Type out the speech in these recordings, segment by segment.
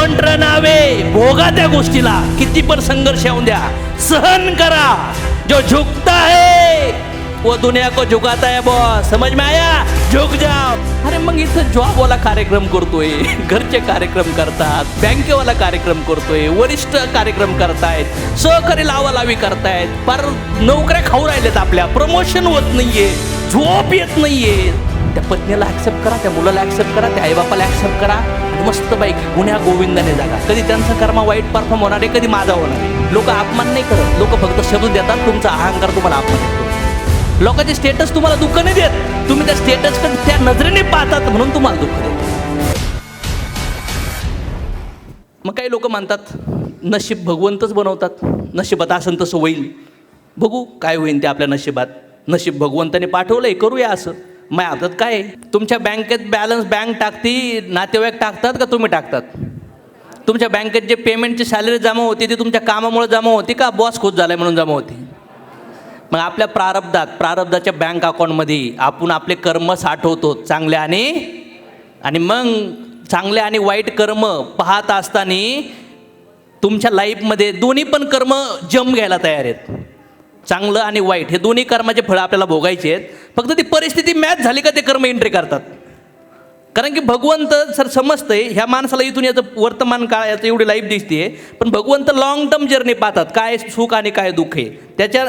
Don't नावे भोगा त्या गोष्टीला. किती पण संघर्ष येऊन द्या. सहन करा. जो झुकता है वो दुनिया को झुकाता है बॉस समझ में आया? झुक जाओ. अरे मग इथं जॉब वाला कार्यक्रम करतोय. घरचे कार्यक्रम करतात. बँकेवाला कार्यक्रम करतोय. वरिष्ठ कार्यक्रम करतायत. सहकारी लावा लावी करतायत. पर नोकऱ्या खाऊ राहिलेत आपल्या. प्रमोशन होत नाहीये. झोप येत नाहीये. त्या पत्नीला ॲक्सेप्ट करा त्या मुलाला ॲक्सेप्ट करा त्या आईबापाला ॲक्सेप्ट करा आणि मस्तपैकी गुन्ह्या गोविंदाने जागा. कधी त्यांचा कर्म वाईट परफॉर्म होणार आहे कधी माझा होणार आहे. लोक अपमान नाही करत. लोक फक्त शब्द देतात तुमचा अहंकार तुम्हाला अपमान करतो लोकांचे स्टेटस तुम्हाला दुःख नाही देत. तुम्ही त्या स्टेटस त्या नजरेने पाहतात म्हणून तुम्हाला दुःख देत. मग काही लोक मानतात नशीब भगवंतच बनवतात. नशिबात असन तसं होईल. बघू काय होईल ते आपल्या नशिबात. नशीब भगवंताने पाठवलंय करूया असं. मग आता काय? तुमच्या बँकेत बॅलन्स बँक टाकती नातेवाईक टाकतात का तुम्ही टाकतात? तुमच्या बँकेत जे पेमेंटची सॅलरी जमा होती ती तुमच्या कामामुळे जमा होती का बॉस खुश झालाय म्हणून जमा होती? मग आपल्या प्रारब्धात प्रारब्धाच्या बँक अकाउंटमध्ये आपण आपले कर्म साठवतो चांगले आणि आणि मग चांगले आणि वाईट कर्म पाहत असताना तुमच्या लाईफमध्ये दोन्ही पण कर्म जम घ्यायला तयार आहेत. चांगलं आणि वाईट हे दोन्ही कर्माचे फळं आपल्याला भोगायचे आहेत. फक्त ती परिस्थिती मॅच झाली का ते कर्म एंट्री करतात. कारण की भगवंत सर समजतंय ह्या माणसाला इथून याचं वर्तमान काळ याचं एवढी लाईफ दिसते पण भगवंत लॉंग टर्म जर्नी पाहतात काय सुख आणि काय दुःख आहे. त्याच्या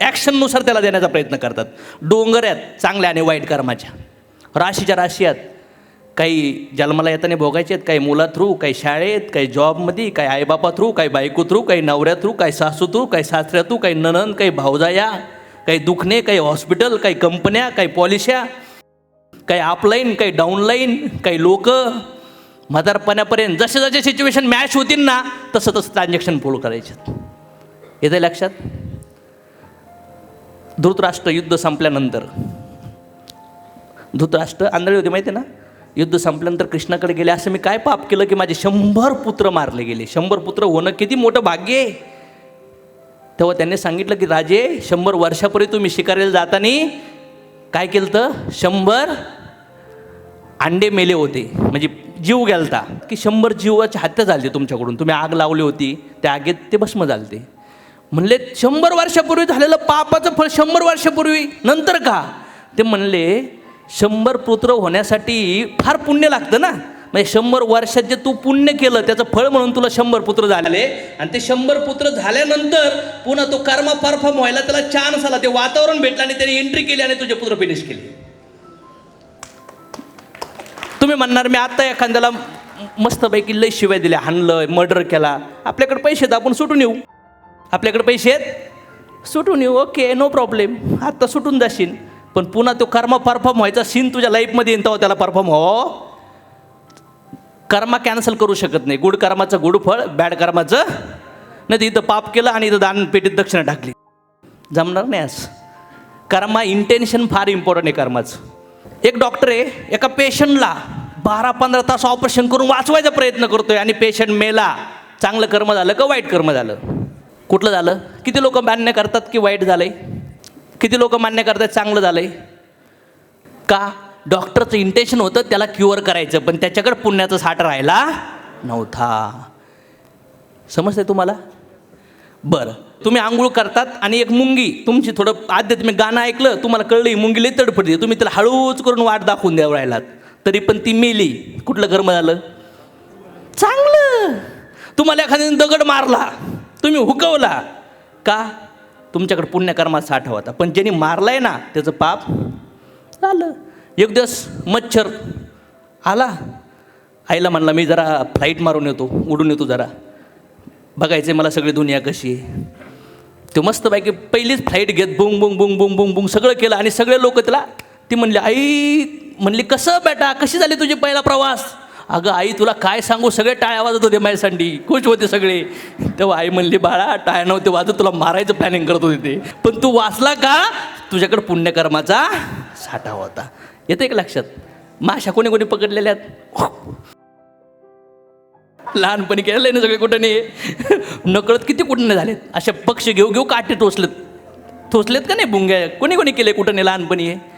ॲक्शननुसार त्याला देण्याचा प्रयत्न करतात. डोंगर आहेत चांगल्या आणि वाईट कर्माच्या. राशीच्या राशी आहेत. काही जन्माला येताना भोगायचे आहेत काही मुला थ्रू काही शाळेत काही जॉबमध्ये काही आईबापा थ्रू काही बायको थ्रू काही नवऱ्या थ्रू काही सासू थ्रू काही सासऱ्या थ्रू काही ननन काही भावजाया काही दुखणे काही हॉस्पिटल काही कंपन्या काही पॉलिश्या काही अपलाईन काही डाऊनलाईन काही लोक म्हातारपणापर्यंत जसे जसे सिच्युएशन मॅच होतील ना तसं तसं ट्रान्झॅक्शन फॉलो करायचे येते लक्षात? धृतराष्ट्र युद्ध संपल्यानंतर धृतराष्ट्र आंधळी होते माहिती आहे ना? युद्ध संपल्यानंतर कृष्णाकडे गेले. असं मी काय पाप केलं की माझे शंभर पुत्र मारले गेले. शंभर पुत्र होणं किती मोठं भाग्य आहे. तेव्हा त्यांनी सांगितलं की राजे शंभर वर्षापूर्वी तुम्ही शिकारीला जाताना काय केलं तर शंभर अंडे मेले होते. म्हणजे जीव गेलता. की शंभर जीवाची हत्या झाली तुमच्याकडून. तुम्ही आग लावली होती. त्या आगीत ते भस्म झालते. म्हणले शंभर वर्षापूर्वी झालेलं पापाचं फळ शंभर वर्षापूर्वी. नंतर का? ते म्हणले शंभर पुत्र होण्यासाठी फार पुण्य लागतं ना? म्हणजे शंभर वर्षात जे तू पुण्य केलं त्याचं फळ म्हणून तुला शंभर पुत्र झाले आणि ते शंभर पुत्र झाल्यानंतर पुन्हा तो कर्मा परफॉर्म व्हायला त्याला चान्स आला. ते वातावरण भेटलं आणि त्याने एंट्री केली आणि तुझे पुत्र फिनिश केले. तुम्ही म्हणणार मी आत्ता एखाद्याला मस्तपैकी लय शिवाय दिल्या हाणलं मर्डर केला. आपल्याकडे पैसे आहेत आपण सुटून येऊ. आपल्याकडे पैसे आहेत? सुटून येऊ ओके नो प्रॉब्लेम आत्ता सुटून जाशील. पण पुन्हा तो कर्म परफॉर्म व्हायचा सीन तुझ्या लाईफमध्ये येतो त्याला परफॉर्म हो. कर्मा कॅन्सल करू शकत नाही. गुड कर्माचं गुड फळ बॅड कर्माचं नाही. तर इथं पाप केलं आणि इथं दानपेटीत दक्षिणा टाकली. जमणार नाही आज. कर्मा इंटेन्शन फार इम्पॉर्टंट आहे कर्माचं. एक डॉक्टर आहे एका पेशंटला बारा पंधरा तास ऑपरेशन करून वाचवायचा प्रयत्न करतोय आणि पेशंट मेला. चांगलं कर्म झालं का वाईट कर्म झालं? कुठलं झालं? किती लोक मान्य करतात की वाईट झालंय? किती लोक मान्य करतात? चांगलं झालंय. का? डॉक्टरचं इंटेन्शन होतं त्याला क्युअर करायचं पण त्याच्याकडे पुण्याचा साठ राहिला नव्हता. समजतंय तुम्हाला? बरं. तुम्ही आंघोळ करतात आणि एक मुंगी तुमची थोडं आध्यात्मिक गाणं ऐकलं तुम्हाला कळलं ही मुंगी लई तडफडते. तुम्ही तिला हळूच करून वाट दाखवून द्यावं राहिलात. तरी पण ती मेली. कुठलं कर्म झालं चांगलं. तुम्हाला एखाद्याने दगड मारला. तुम्ही हुकवला. का? तुमच्याकडे पुण्यकर्मात साठा होता. पण ज्यांनी मारलाय ना त्याचं पाप झालं. एक दिवस मच्छर आला. आईला म्हणला मी जरा फ्लाईट मारून येतो उडून येतो जरा. बघायचं मला सगळी दुनिया कशी आहे. मस्त बायकी पहिलीच फ्लाईट घेत बुंग बुंग बुंग बुंग बुंग बुंग सगळं केलं. आणि सगळे लोक त्याला ती म्हणली आई म्हणली कसं बेटा कशी झाली तुझी पहिला प्रवास? अगं आई तुला काय सांगू? सगळे टाळ्या वाजत होते माझ्यासाठी. खुश होते सगळे. तेव्हा आई म्हणली बाळा टाळ्या नव्हते वाजत तुला मारायचं प्लॅनिंग करत होते ते. पण तू वाचला का? तुझ्याकडे पुण्यकर्माचा साठा होता. येते का लक्षात. माशा कोणी कोणी पकडलेल्या आहेत? लहानपणी केलेलं ना सगळे कुठं नाही. नकळत किती कुठं नाही झालेत. अशा पक्ष घेऊ घेऊ काटे टोचलेत. टोचलेत का नाही भुंग्या कोणी कोणी केले कुठं नाही लहानपणी हे?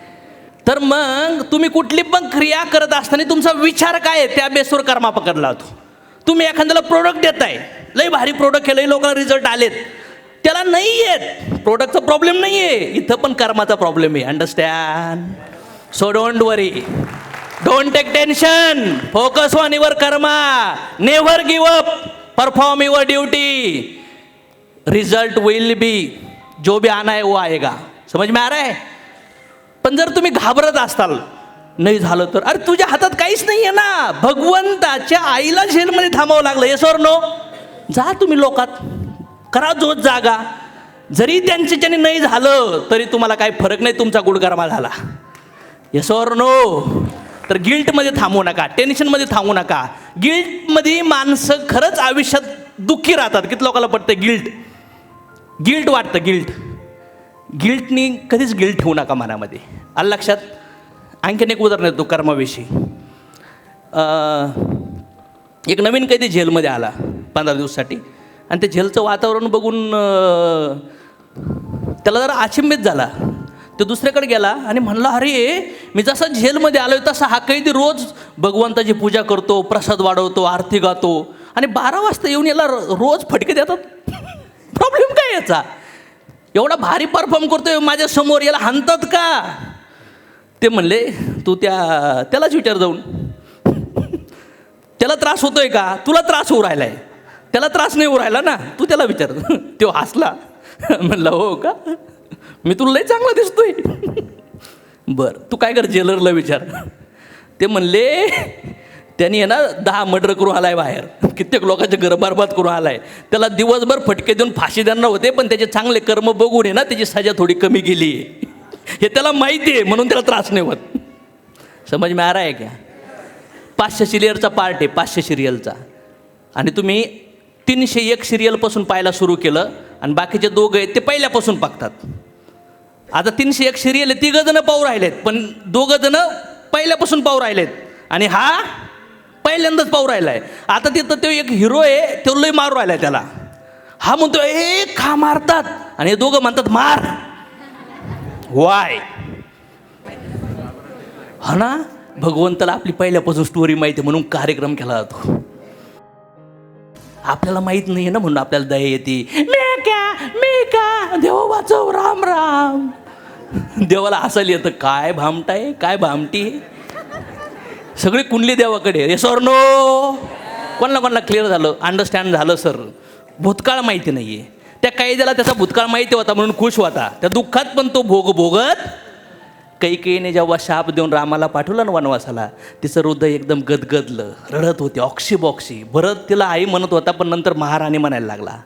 तर मग तुम्ही कुठली पण क्रिया करत असताना तुमचा विचार काय आहे? त्या बेसवर कर्मा पकडला होतो तुम्ही एखाद्याला प्रोडक्ट देताय. लय भारी प्रोडक्ट केलं लोकांना रिझल्ट आलेत. त्याला नाही येत प्रोडक्टचा प्रॉब्लेम नाही आहे इथं पण कर्माचा प्रॉब्लेम आहे. Understand so don't worry don't take tension focus on your karma never give up perform your duty result will be जो भी आना है वो आएगा. समझ में आ रहा है? पण जर तुम्ही घाबरत असाल नाही झालं तर. अरे तुझ्या हातात काहीच नाही आहे ना. भगवंताच्या आईला झेलमध्ये थांबावं लागलं. येस नो जा तुम्ही लोकात. करा जोत जागा. जरी त्यांच्याच्याने नाही झालं तरी तुम्हाला काही फरक नाही. तुमचा गुडगरमा झाला. येसवर नो तर गिल्टमध्ये थांबू नका. टेन्शनमध्ये थांबू नका. गिल्टमध्ये माणसं खरंच आयुष्यात दुःखी राहतात. किती लोकांना पडतं गिल्ट गिल्ट वाटतं गिल्ट गिल्टनी कधीच गिल्ट ठेवू नका मनामध्ये. आलं लक्षात? आणखीन एक उदाहरण देतो कर्माविषयी. एक नवीन कैदी जेलमध्ये आला पंधरा दिवसासाठी. आणि ते झेलचं वातावरण बघून त्याला जरा आचिंबित झाला. तो दुसऱ्याकडे गेला आणि म्हणला अरे मी जसा झेलमध्ये आलोय तसा हा कैदी रोज भगवंताची पूजा करतो प्रसाद वाढवतो आरती गातो. आणि बारा वाजता येऊन याला रोज फटके देतात. प्रॉब्लेम काय याचा? एवढा भारी परफॉर्म करतोय माझ्यासमोर याला हाणतात का? ते म्हणले तू त्या त्यालाच विचार जाऊन. त्याला त्रास होतोय का? तुला त्रास होऊ राहिलाय. त्याला त्रास नाही होऊ राहिला ना? तू त्याला विचार. तो हसला. म्हणला हो का? मी तुला लई चांगला दिसतोय. बरं तू काय कर जेलरला विचार. ते म्हणले त्यांनी आहे ना दहा मर्डर करून आलाय बाहेर. कित्येक लोकांचे घर बरबाद करून आलाय. त्याला दिवसभर फटके देऊन फाशी देणार होते पण त्याचे चांगले कर्म बघून आहे ना त्याची सजा थोडी कमी गेली. हे त्याला माहिती आहे म्हणून त्याला त्रास नाही होत. समज मी आ आहे का? क्या पाचशे सिरियलचा पार्ट आहे पाचशे सिरियलचा. आणि तुम्ही तीनशे एक सिरियलपासून पाहायला सुरू केलं आणि बाकीचे दोघं आहेत ते पहिल्यापासून पाहतात आता तीनशे एक सिरियल आहे तिघं जणं पाहू राहिलेत पण दोघं जणं पहिल्यापासून पाहू राहिलेत. आणि हा पहिल्यांदाच पाहू राहिलाय आता तिथं तो एक हिरो आहे तो लय मारू राहिलाय त्याला. हा म्हणतो ए खा मारतात. आणि हे दोघं म्हणतात मार. वाय. हा ना? भगवंताला आपली पहिल्यापासून स्टोरी माहिती आहे म्हणून कार्यक्रम केला जातो. आपल्याला माहीत नाही ना म्हणून आपल्याला दया येते. मी का मी का? देव वाचव राम राम. देवाला असं येतं काय भामटाय? काय भामटी? आहे? सगळी कुंडली देवाकडे हे सर नो कोणाला कोणाला क्लिअर झालं? अंडरस्टँड झालं सर भूतकाळ माहिती नाही आहे त्या कैद्याला त्याचा भूतकाळ माहिती होता म्हणून खुश होता. त्या दुःखात पण तो भोग भोगत कैकेयीने जेव्हा शाप देऊन रामाला पाठवलं ना वनवासाला तिचं हृदय एकदम गदगदलं रडत होती ऑक्षी बॉक्षी भरत तिला आई म्हणत होता पण नंतर महाराणी म्हणायला लागला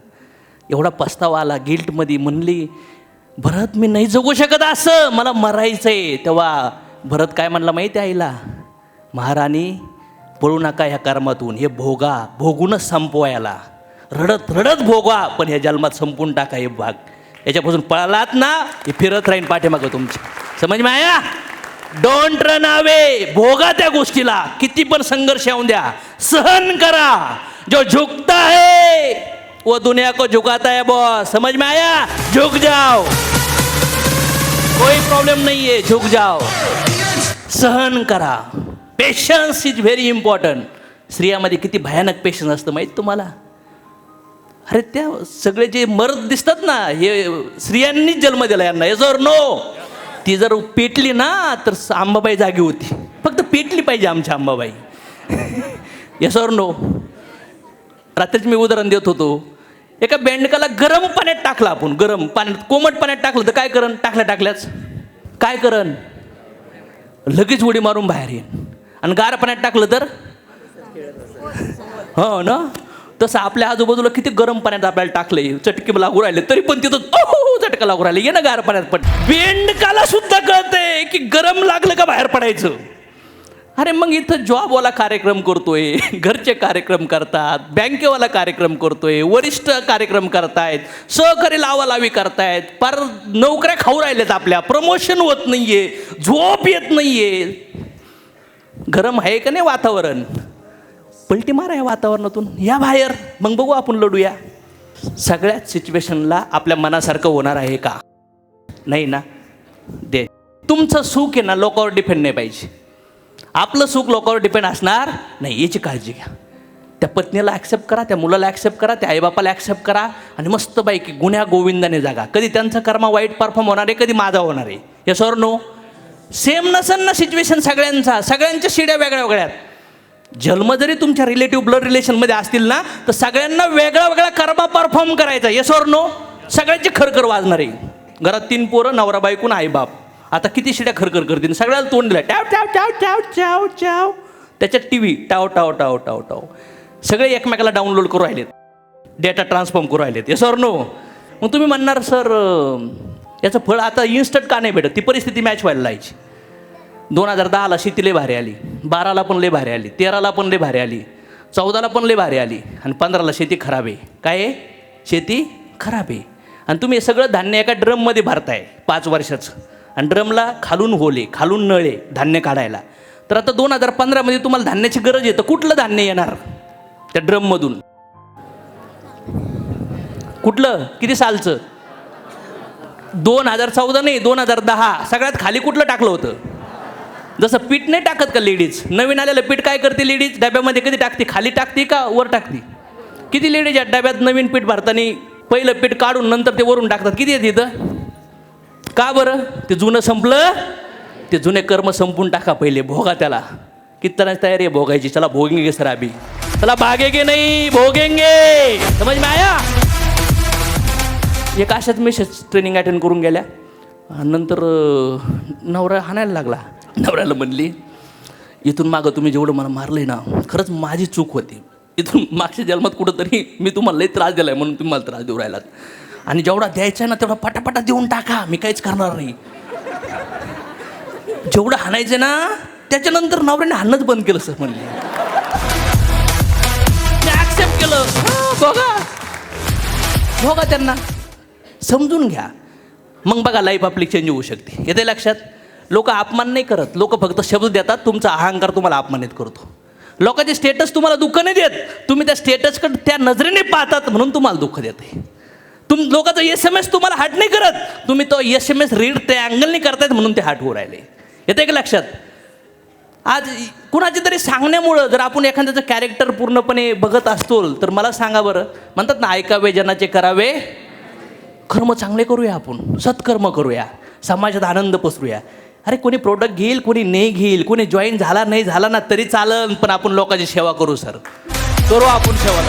एवढा पस्तावा आला गिल्टमध्ये म्हणली भरत मी नाही जगू शकत असं. मला मरायचं आहे तेव्हा भरत काय म्हणला माहिती आईला महाराणी पळू नका ह्या कर्मातून. हे भोगा भोगूनच संपवायला रडत रडत भोगा पण ह्या जन्मात संपून टाका हे भाग. याच्यापासून पळालात ना हे फिरत राहीन पाठीमागं तुमची. समज माया? डोंट रन अवे भोगा त्या गोष्टीला. किती पण संघर्ष येऊन द्या. सहन करा. जो झुकता है वो दुनिया को झुकाता है बॉस समझ में आया झुक जाओ. कोई प्रॉब्लेम नहीं है झुक जाओ. सहन करा. पेशन्स इज व्हेरी इम्पॉर्टंट स्त्रियामध्ये किती भयानक पेशन्स असतं माहीत तुम्हाला? अरे त्या सगळे जे मर्द दिसतात ना हे स्त्रियांनीच जन्म दिला यांना. हे नो ती जर पेटली ना तर आंबाबाई जागी होती. फक्त पेटली पाहिजे आमच्या अंबाबाई. येस नो रात्रीच मी उदाहरण देत होतो. एका बेंडकाला गरम पाण्यात टाकला आपण गरम पाण्यात कोमट पाण्यात टाकलं तर काय करण? टाकल्या टाकल्याच. काय करण? लगेच उडी मारून बाहेर येईन. आणि गार पाण्यात टाकलं तर? हो ना? तसं आपल्या आजूबाजूला किती गरम पाण्यात आपल्याला टाकलंय. चटके लागू राहिले तरी पण तिथं चटका लागू राहिले. ये ना गार पाण्यात पण. बेंडकाला सुद्धा कळतंय की गरम लागलं का बाहेर पडायचं? अरे मग इथं जॉबवाला कार्यक्रम करतोय घरचे कार्यक्रम करतात बँकेवाला कार्यक्रम करतोय वरिष्ठ कार्यक्रम करतायत सहकारी लावालावी करतायत पार नोकऱ्या खाऊ राहिल्यात आपल्या. प्रमोशन होत नाहीये झोप येत नाहीये. गरम आहे का नाही वातावरण? पलटी मारा या वातावरणातून. या बाहेर. मग बघू आपण लढूया. सगळ्याच सिच्युएशनला आपल्या मनासारखं होणार आहे का? नाही ना? दे. तुमचं सुख आहे ना लोकांवर डिपेंड नाही पाहिजे. आपलं सुख लोकांवर डिपेंड असणार नाही. याची काळजी घ्या. त्या पत्नीला ॲक्सेप्ट करा त्या मुलाला ॲक्सेप्ट करा त्या आईबापाला ॲक्सेप्ट करा आणि मस्त बाईकी गुन्ह्या गोविंदाने जागा. कधी त्यांचा कर्मा वाईट परफॉर्म होणार आहे कधी माझा होणार आहे. या ऑर नो सेम नसन ना सिच्युएशन सगळ्यांचा. सगळ्यांच्या शिड्या वेगळ्या वेगळ्या आहेत. जन्म जरी तुमच्या रिलेटिव्ह ब्लड रिलेशनमध्ये असतील ना तर सगळ्यांना वेगळा वेगळा कर्मा परफॉर्म करायचा. येस ऑर नो सगळ्यांची खरखर वाजणार. आहे घरात तीन पोरं नवरा बायकून आई बाप. आता किती शिड्या खरखर करतील? सगळ्याला तोंड दिलं टाव टाव टाव टाव चाव चाव त्याच्यात टी व्ही टाव टाव टाव टाव टाव. सगळे एकमेकाला डाउनलोड करू राहिलेत. डेटा ट्रान्सफॉर्म करू राहिलेत. येस ऑर नो मग तुम्ही म्हणणार सर याचं फळ आता इन्स्टंट का नाही भेटत? ती परिस्थिती मॅच व्हायला लायची दोन हजार दहाला शेती लय भारी आली. बाराला पण लय भारी आली. तेराला पण लय भारी आली. चौदाला पण लय भारी आली. आणि पंधराला शेती खराब आहे. काय आहे? शेती खराब आहे. आणि तुम्ही हे सगळं धान्य एका ड्रममध्ये भरताय पाच वर्षाचं. आणि ड्रमला खालून होले खालून नळे धान्य काढायला. तर आता दोन हजार पंधरामध्ये तुम्हाला धान्याची गरज आहे. तर कुठलं धान्य येणार? त्या ड्रममधून कुठलं? किती सालचं? दोन हजार चौदा नाही दोन हजार दहा सगळ्यात खाली कुठलं टाकलं होतं? जसं पीठ नाही टाकत का लेडीज नवीन आलेलं पीठ काय करते लेडीज डब्यामध्ये कधी टाकते? खाली टाकते का वर टाकते? किती लेडीज आहेत डब्यात नवीन पीठ भरताना पहिलं पीठ काढून नंतर ते वरून टाकतात? किती येते तिथं का बरं? ते जुनं संपलं? ते जुने कर्म संपून टाका पहिले भोगा त्याला. किती तयारी आहे भोगायची. चला भोगेंगे सर अभी चला भागेगे नाही भोगेंगे. समज में आया एक अशाच मी ट्रेनिंग अटेंड करून गेल्या. आणि नंतर नवरा हाणायला लागला. नवऱ्याला म्हणली इथून मागं तुम्ही जेवढं मला मारलंय ना खरंच माझी चूक होती. इथून मागच्या जन्मात कुठंतरी मी तुम्हाला लई त्रास दिलाय म्हणून तुम्ही मला त्रास देऊ राहिलात. आणि जेवढा द्यायचा आहे ना तेवढा पटापटा देऊन टाका. मी काहीच करणार नाही. जेवढं हाणायचं ना त्याच्यानंतर नवऱ्याने हाणंच बंद केलं सर म्हणले. ॲक्सेप्ट केलं. बघा बघा त्यांना. समजून घ्या. मग बघा लाईफ आपली चेंज होऊ शकते. येते लक्षात? लोक अपमान नाही करत. लोक फक्त शब्द देतात तुमचा अहंकार तुम्हाला अपमानित करतो. लोकांचे स्टेटस तुम्हाला दुःख नाही देत. तुम्ही त्या स्टेटसकडे त्या नजरेने पाहतात म्हणून तुम्हाला दुःख देते. तुम लोकांचा एस एम एस तुम्हाला हाट नाही करत. तुम्ही तो एस एम एस रीड त्या अँगलने करतायत म्हणून ते हाट होऊ राहिले. येते का लक्षात? आज कुणाच्या तरी सांगण्यामुळं जर आपण एखाद्याचं कॅरेक्टर पूर्णपणे बघत असतो तर मला सांगा बरं. म्हणतात ना ऐकावे जनाचे करावे कर्म चांगले करूया आपण सत्कर्म करूया समाजात आनंद पसरूया. अरे कोणी प्रोडक्ट घेईल कोणी नाही घेईल कोणी जॉईन झाला नाही झाला ना तरी चालन पण आपण लोकांची सेवा करू सर करू आपण सेवा.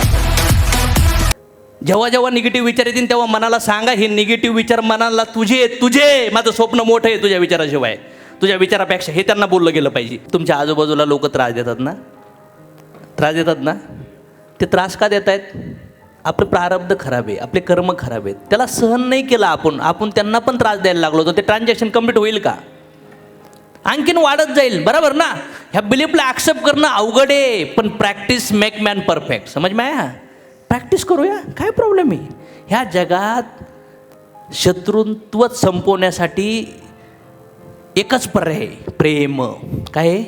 जेव्हा जेव्हा निगेटिव्ह विचार येतील तेव्हा मनाला सांगा हे निगेटिव्ह विचार मनाला तुझे तुझे. माझं स्वप्न मोठं आहे तुझ्या विचाराशिवाय. तुझ्या विचारापेक्षा हे त्यांना बोललं गेलं पाहिजे. तुमच्या आजूबाजूला लोक त्रास देतात ना? त्रास देतात ना? ते त्रास का देत आहेत आपलं प्रारब्ध खराब आहे आपले कर्म खराब आहेत. त्याला सहन नाही केलं आपण आपण त्यांना पण त्रास द्यायला लागलो तर ते ट्रान्झॅक्शन कंप्लीट होईल का? आणखीन वाढत जाईल बरोबर ना? ह्या बिलीफला ॲक्सेप्ट करणं अवघड आहे पण प्रॅक्टिस मेक मॅन परफेक्ट समज माया? प्रॅक्टिस करूया काय प्रॉब्लेम आहे? ह्या जगात शत्रुत्व संपवण्यासाठी एकच पर्याय आहे, प्रेम. काय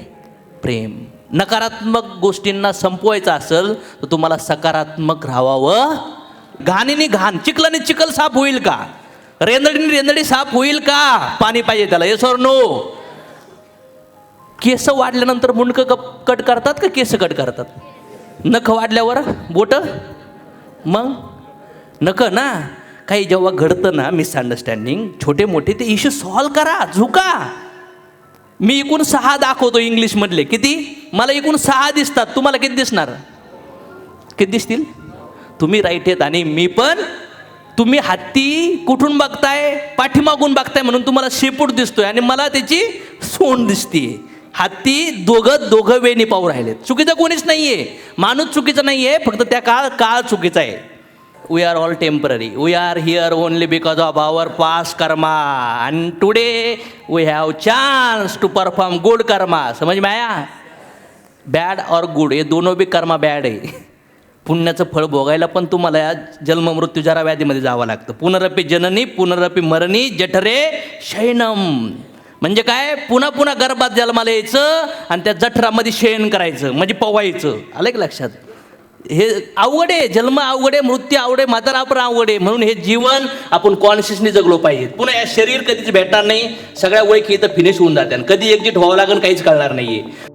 प्रेम. नकारात्मक गोष्टींना संपवायचं असेल तर तुम्हाला सकारात्मक राहावं घाणीने घाण. चिखलाने चिखल साफ होईल का? रेंदडीने रेंदडी साफ होईल का? पाणी पाहिजे त्याला. ये और नो केस वाढल्यानंतर मुंडकं कप कट करतात का केस कट करतात? नख वाढल्यावर बोट? मग? नख ना? काही जेव्हा घडतं ना मिसअंडरस्टँडिंग छोटे मोठे ते इश्यू सॉल्व करा झुका. मी एकूण सहा दाखवतो इंग्लिशमधले किती? मला एकूण सहा दिसतात. तुम्हाला किती दिसणार? किती दिसतील? तुम्ही राईट आहेत आणि मी पण. तुम्ही हत्ती कुठून बघताय? पाठीमागून बघताय म्हणून तुम्हाला शेपूट दिसतोय आणि मला त्याची सोंड दिसतीये. हत्ती दोघं दोघं वेणी पाहू राहिलेत. चुकीचं कोणीच नाहीये. माणूस चुकीचा नाहीये फक्त त्या काळ काळ चुकीचा आहे. We are all temporary we are here only because of our past karma and today we have chance to perform good karma समज माया बॅड और गुड हे दोनों बी कर्मा बॅड आहे. पुण्याचं फळ भोगायला पण तुम्हाला या जन्म मृत्यू जरा व्याधीमध्ये जावं लागतं. पुनरपी जननी पुनरपी मरणी जठरे शयनम. म्हणजे काय? पुन्हा पुन्हा गर्भात जन्माला यायचं आणि त्या जठरामध्ये शयन करायचं म्हणजे पवायचं. आलं की लक्षात? हे अवघड आहे. जन्म अवघड आहे मृत्यू अवघड आहे म्हातारा आपण अवघड. आहे म्हणून हे जीवन आपण कॉन्शियसने जगलो पाहिजे. पुन्हा या शरीर कधीच भेटणार नाही. सगळ्या ओळखी इथं फिनिश होऊन जाते. आणि कधी एकजीट व्हावं लागेल काहीच कळणार नाहीये.